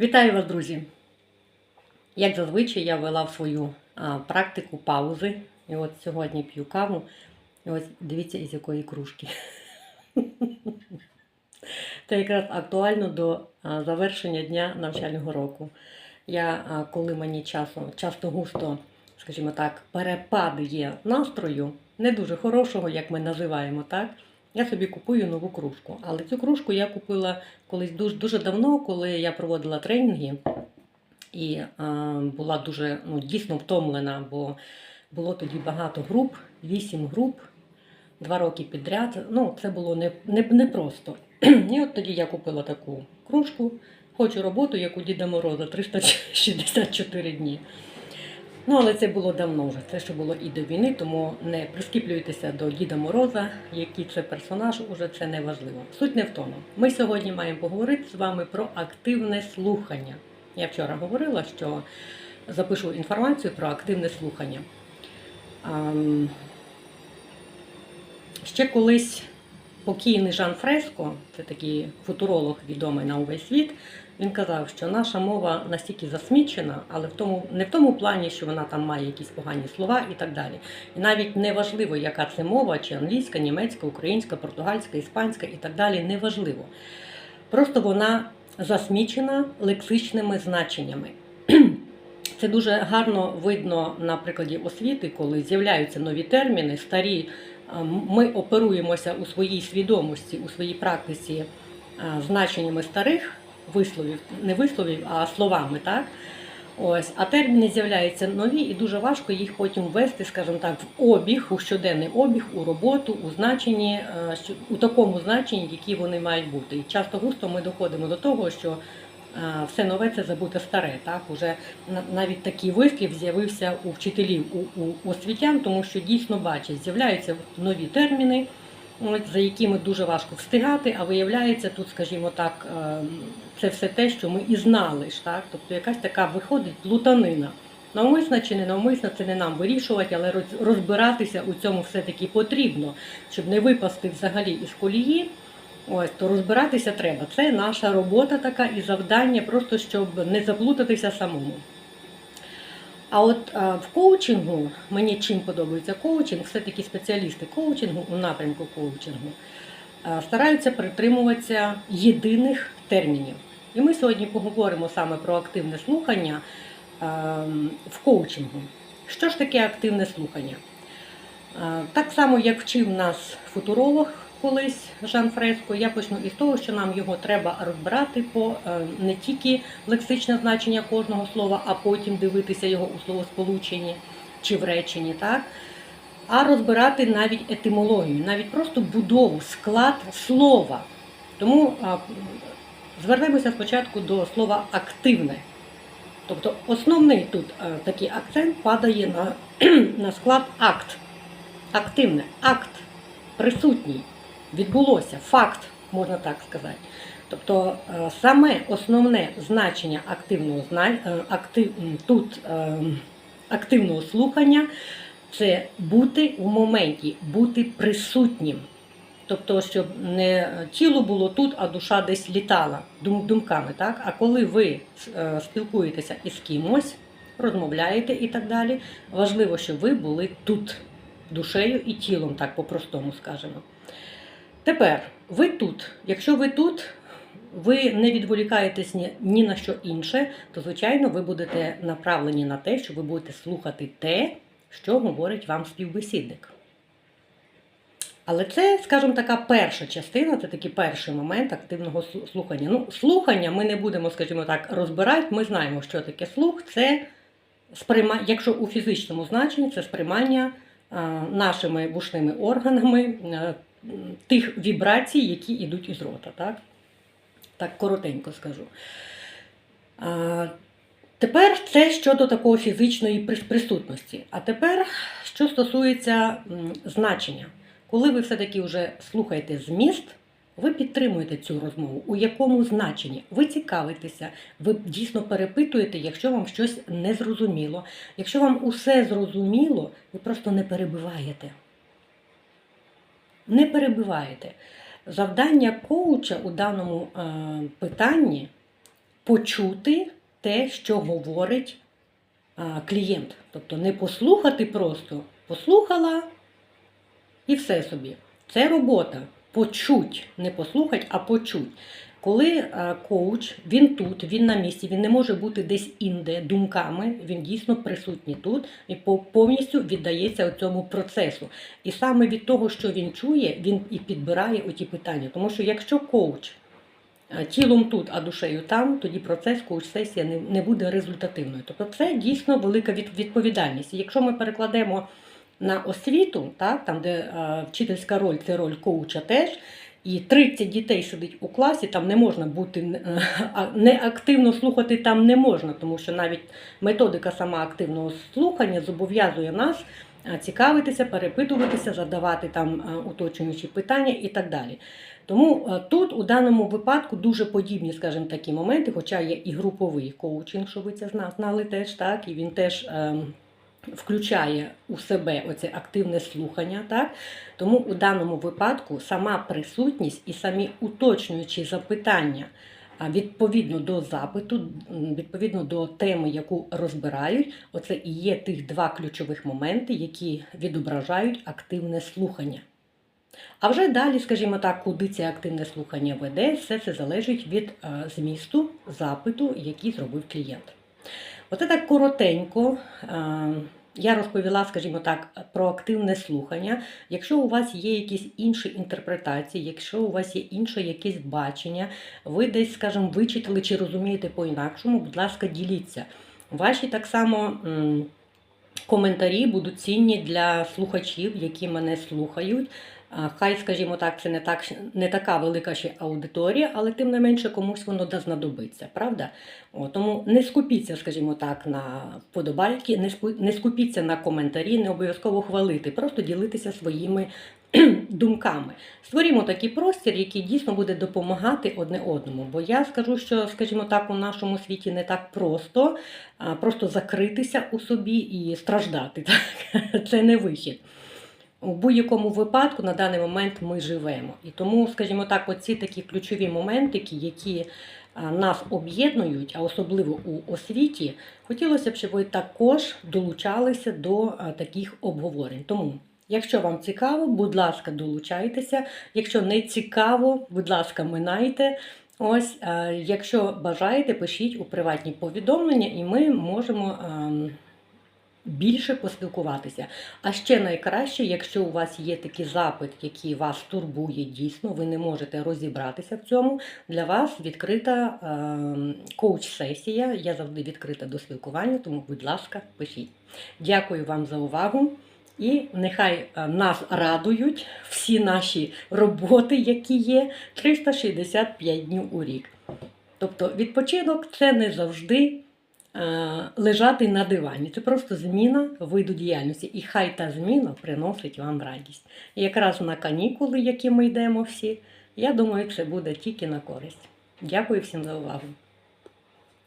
Вітаю вас, друзі! Як зазвичай, я вела в свою а, практику паузи. І от сьогодні п'ю каву. І ось дивіться, із якої кружки. Це якраз актуально до завершення дня навчального року. Я, коли мені часом, часто густо, скажімо так, перепад є настрою, не дуже хорошого, як ми називаємо, так? Я собі купую нову кружку. Але цю кружку я купила колись дуже, дуже давно, коли я проводила тренінги і е, була дуже ну, дійсно втомлена, бо було тоді багато груп, вісім груп, два роки підряд. Ну, це було не, не, не. І от тоді я купила таку кружку, хочу роботу, як у Діда Мороза, 364 дні. Ну, але це було давно вже. Це ще було і до війни, тому не прискіплюйтеся до Діда Мороза, який це персонаж, уже це не важливо. Суть не в тому. Ми сьогодні маємо поговорити з вами про активне слухання. Я вчора говорила, що запишу інформацію про активне слухання. Ще колись покійний Жан Фреско, це такий футуролог відомий на увесь світ, він казав, що наша мова настільки засмічена, але в тому не в тому плані, що вона там має якісь погані слова і так далі. І навіть не важливо, яка це мова, чи англійська, німецька, українська, португальська, іспанська і так далі. Не важливо. Просто вона засмічена лексичними значеннями. Це дуже гарно видно на прикладі освіти, коли з'являються нові терміни, старі. Ми оперуємося у своїй свідомості, у своїй практиці значеннями старих висловів, не висловів, а словами, так? Ось, а терміни з'являються нові, і дуже важко їх потім ввести, скажімо так, в обіг, у щоденний обіг, у роботу, у значенні, е, у такому значенні, які вони мають бути. І часто густо ми доходимо до того, що е, все нове це забуте старе. Так? Уже на- навіть такий вислів з'явився у вчителів, у, у освітян, тому що дійсно бачать, з'являються нові терміни, за якими дуже важко встигати, а виявляється, тут, скажімо так, е, це все те, що ми і знали ж, так? Тобто якась така виходить плутанина. Навмисно чи не навмисно, це не нам вирішувати, але роз- розбиратися у цьому все-таки потрібно, щоб не випасти взагалі із колії. Ось, то розбиратися треба. Це наша робота така і завдання, просто щоб не заплутатися самому. А от а, в коучингу, мені чим подобається коучинг, все-таки спеціалісти коучингу у напрямку коучингу а, стараються притримуватися єдиних термінів. І ми сьогодні поговоримо саме про активне слухання а, в коучингу. Що ж таке активне слухання? А, Так само, як вчив нас футуролог колись Жан Фреско, я почну із того, що нам його треба розбирати по е, не тільки лексичне значення кожного слова, а потім дивитися його у словосполученні чи в реченні, так? а розбирати навіть етимологію, навіть просто будову, склад слова. Тому звернемося спочатку до слова активне. Тобто основний тут е, такий акцент падає на, на склад акт. Активне, акт, присутній, відбулося, факт, можна так сказати. Тобто е, саме основне значення активного е, актив, тут е, активного слухання це бути у моменті, бути присутнім. Тобто, щоб не тіло було тут, а душа десь літала думками. Так? А коли ви спілкуєтеся із кимось, розмовляєте і так далі, важливо, щоб ви були тут душею і тілом, так по-простому скажемо. Тепер ви тут. Якщо ви тут, ви не відволікаєтесь ні, на що інше, то звичайно ви будете направлені на те, що ви будете слухати те, що говорить вам співбесідник. Але це, скажімо, така перша частина, це такий перший момент активного слухання. Ну, слухання ми не будемо, скажімо так, розбирати. Ми знаємо, що таке слух. Це сприйма... якщо у фізичному значенні, це сприймання нашими вушними органами тих вібрацій, які йдуть із рота. Так, так коротенько скажу. А, Тепер це щодо такої фізичної присутності. А тепер, що стосується значення. Коли ви все-таки вже слухаєте зміст, ви підтримуєте цю розмову. У якому значенні? Ви цікавитеся, ви дійсно перепитуєте, якщо вам щось не зрозуміло. Якщо вам усе зрозуміло, ви просто не перебиваєте. Не перебиваєте. Завдання коуча у даному е, питанні почути те, що говорить а, клієнт. Тобто не послухати просто, послухала і все собі. Це робота. Почуть, не послухать, а почуть. Коли е, коуч, він тут, він на місці, він не може бути десь інде думками, він дійсно присутній тут і повністю віддається цьому процесу. І саме від того, що він чує, він і підбирає оті питання. Тому що якщо коуч е, тілом тут, а душею там, тоді процес коуч-сесія не, буде результативною. Тобто це дійсно велика від- відповідальність. Якщо ми перекладемо на освіту, так, там, де е, вчительська роль це роль коуча теж. І 30 дітей сидить у класі, там не можна бути е, а не активно слухати там не можна, тому що навіть методика сама активного слухання зобов'язує нас е, цікавитися, перепитуватися, задавати там е, уточнюючі питання і так далі. Тому тут у даному випадку дуже подібні, скажімо, такі моменти, хоча є і груповий коучинг, що ви це знали теж, так, і він теж. Включає у себе оце активне слухання, так тому у даному випадку сама присутність і самі уточнюючі запитання відповідно до запиту, відповідно до теми, яку розбирають, оце і є тих два ключових моменти, які відображають активне слухання. А вже далі, скажімо так, куди це активне слухання веде, все це залежить від змісту запиту, який зробив клієнт. Оце так коротенько. е, Я розповіла, скажімо так, про активне слухання. Якщо у вас є якісь інші інтерпретації, якщо у вас є інше якесь бачення, ви десь, скажімо, вичитали чи розумієте по-інакшому, будь ласка, діліться. Ваші так само коментарі будуть цінні для слухачів, які мене слухають. Хай, скажімо так, це не так не така велика ще аудиторія, але тим не менше комусь воно да знадобиться, правда? О, тому не скупіться, скажімо так, на вподобайки, не не скупіться на коментарі, не обов'язково хвалити, просто ділитися своїми думками. Створімо такий простір, який дійсно буде допомагати одне одному. Бо я скажу, що, скажімо так, у нашому світі не так просто, просто закритися у собі і страждати. Так? Це не вихід. У будь-якому випадку на даний момент ми живемо. І тому, скажімо так, оці такі ключові моментики, які нас об'єднують, а особливо у освіті, хотілося б, щоб ви також долучалися до таких обговорень. Тому, якщо вам цікаво, будь ласка, долучайтеся. Якщо не цікаво, будь ласка, минайте. Ось, якщо бажаєте, пишіть у приватні повідомлення, і ми можемо. Ем, більше поспілкуватися. А ще найкраще, якщо у вас є такий запит, який вас турбує дійсно, ви не можете розібратися в цьому. Для вас відкрита ем, коуч-сесія. Я завжди відкрита до спілкування, тому, будь ласка, пишіть. Дякую вам за увагу. І нехай е, нас радують всі наші роботи, які є 365 днів у рік. Тобто відпочинок це не завжди е, лежати на дивані. Це просто зміна виду діяльності. І хай та зміна приносить вам радість. І якраз на канікули, які ми йдемо всі, я думаю, це буде тільки на користь. Дякую всім за увагу.